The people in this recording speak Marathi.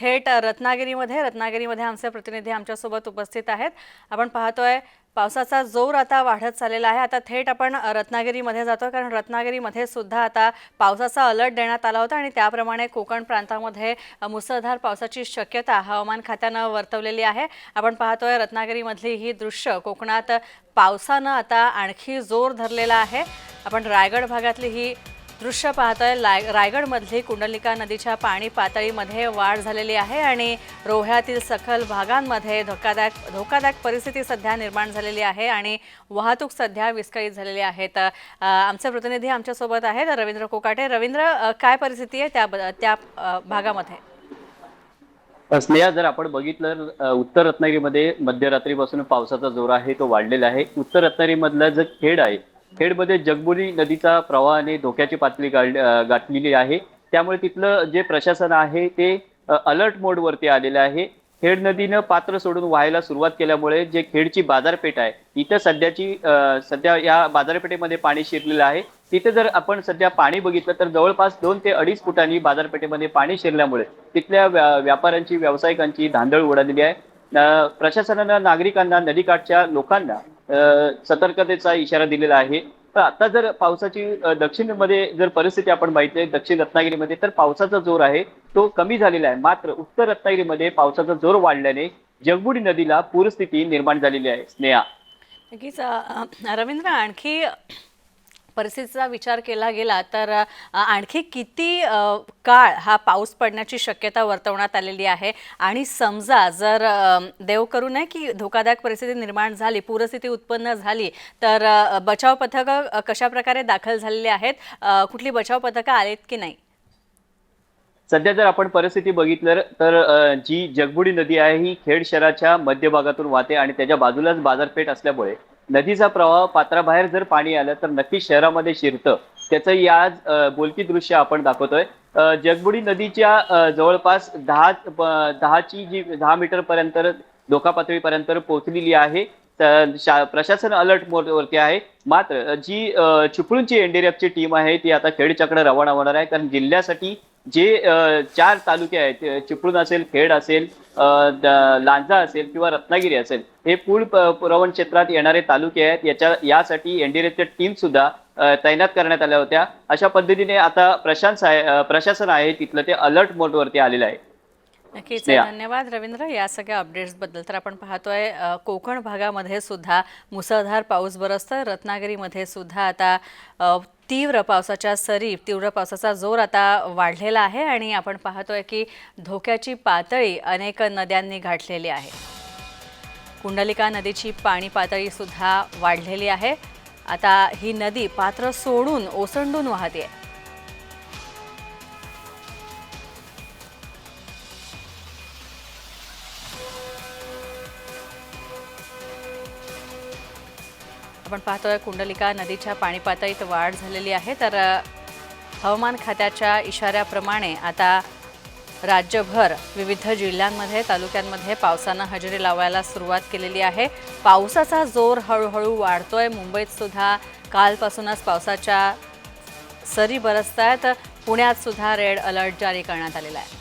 थेट रत्नागिरीमध्ये रत्नागिरीमध्ये आमचे प्रतिनिधी आमच्यासोबत उपस्थित आहेत. आपण पाहतोय पावसाचा जोर आता वाढत चाललेला आहे. आता थेट आपण रत्नागिरीमध्ये जातो कारण रत्नागिरीमध्ये सुद्धा आता पावसाचा अलर्ट देण्यात आला होता आणि त्याप्रमाणे कोकण प्रांतामध्ये मुसळधार पावसाची शक्यता हवामान खात्यानं वर्तवलेली आहे. आपण पाहतोय रत्नागिरीमधली ही दृश्य कोकणात पावसानं आता आणखी जोर धरलेला आहे. आपण रायगड भागातली ही दृश्य पाहतोय लाय रायगडमधली कुंडलिका नदीच्या पाणी पातळीमध्ये वाढ झालेली आहे आणि रोह्यातील सखल भागांमध्ये धोकादायक धोकादायक परिस्थिती सध्या निर्माण झालेली आहे आणि वाहतूक सध्या विस्कळीत झालेली आहे. तर आमचे प्रतिनिधी आमच्यासोबत आहेत रवींद्र कोकाटे. रवींद्र काय परिस्थिती आहे त्या त्या भागामध्ये? स्नेहा जर आपण बघितलं उत्तर रत्नागिरीमध्ये मध्यरात्रीपासून पावसाचा जोर आहे तो वाढलेला आहे. उत्तर रत्नागिरीमधलं जे खेड आहे खेडमध्ये जगबुडी नदीचा प्रवाहाने धोक्याची पातळी गाड- गाठलेली आहे. त्यामुळे तिथलं जे प्रशासन आहे ते अलर्ट मोडवरती आलेलं आहे. खेड नदीनं पात्र सोडून व्हायला सुरुवात केल्यामुळे जे खेडची बाजारपेठ आहे इथं सध्याची सध्या या बाजारपेठेमध्ये पाणी शिरलेलं आहे. तिथे जर आपण सध्या पाणी बघितलं तर जवळपास दोन ते अडीच फुटांनी बाजारपेठेमध्ये पाणी शिरल्यामुळे तिथल्या व्या- व्यापाऱ्यांची व्यावसायिकांची धांदळ उडालेली आहे. प्रशासनानं नागरिकांना नदीकाठच्या लोकांना सतर्कतेचा इशारा दिलेला आहे. तर आता जर पावसाची अ, दक्षिणमध्ये जर परिस्थिती आपण बघितली दक्षिण रत्नागिरीमध्ये तर पावसाचा जोर आहे तो कमी झालेला आहे. मात्र उत्तर रत्नागिरीमध्ये पावसाचा जोर वाढल्याने जगबुडी नदीला पूरस्थिती निर्माण झालेली आहे. स्नेहा. नक्कीच रवींद्र आणखी परिस्थितीचा विचार केला गेला तर आणखी किती काळ हा पाऊस पडण्याची शक्यता वर्तवण्यात आलेली आहे? आणि समजा जर देव करू नये की धोकादायक परिस्थिती निर्माण झाली पूरस्थिती उत्पन्न झाली तर बचाव पथकं कशा प्रकारे दाखल झालेली आहेत? कुठली बचाव पथकं आलेत की नाही? सध्या जर आपण परिस्थिती बघितलं तर जी जगबुडी नदी आहे ही खेड शहराच्या मध्यभागातून वाहते आणि त्याच्या बाजूलाच बाजारपेठ असल्यामुळे नदीचा प्रवाह पात्राबाहेर जर पाणी आलं तर नक्की शहरामध्ये शिरतं. त्याचं या आज बोलकी दृश्य आपण दाखवतोय. जगबुडी नदीच्या जवळपास दहा दहाची जी दहा मीटर पर्यंत धोका पातळीपर्यंत पोहोचलेली आहे. शा- प्रशासन अलर्ट मोडवरती आहे. मात्र जी चिपळूणची एनडीआरएफची टीम आहे ती आता खेडच्याकडे रवाना होणार आहे. कारण जिल्ह्यासाठी जे चार तालुके आहेत चिपळूण असेल खेड असेल द- लांजा असेल किंवा रत्नागिरी असेल हे पूल प- पुरवण क्षेत्रात येणारे तालुके आहेत. याच्या यासाठी एनडीआरएफच्या टीम सुद्धा तैनात करण्यात आल्या होत्या. अशा पद्धतीने आता प्रशासन आहे प्रशासन आहे तिथलं ते अलर्ट मोडवरती आलेलं आहे. नक्कीच. धन्यवाद रवींद्र. या सगळ्या अपडेट्सबद्दल तर आपण पाहतोय कोकण भागामध्ये सुद्धा मुसळधार पाऊस बरसतोय. रत्नागिरीमध्ये सुद्धा आता तीव्र पावसाच्या सरी तीव्र पावसाचा जोर आता वाढलेला आहे आणि आपण पाहतोय की धोक्याची पातळी अनेक नद्यांनी गाठलेली आहे. कुंडलिका नदीची पाणी पातळी सुद्धा वाढलेली आहे. आता ही नदी पात्र सोडून ओसंडून वाहते आपण पाहतोय कुंडलिका नदीच्या पाणी पातळीत वाढ झालेली आहे. तर हवामान खात्याच्या इशाऱ्याप्रमाणे आता राज्यभर विविध जिल्ह्यांमध्ये तालुक्यांमध्ये पावसानं हजेरी लावायला सुरुवात केलेली आहे. पावसाचा जोर हळूहळू वाढतोय. मुंबईत सुद्धा कालपासूनच पावसाच्या सरी बरसत आहेत पुण्यात सुद्धा रेड अलर्ट जारी करण्यात आलेला आहे.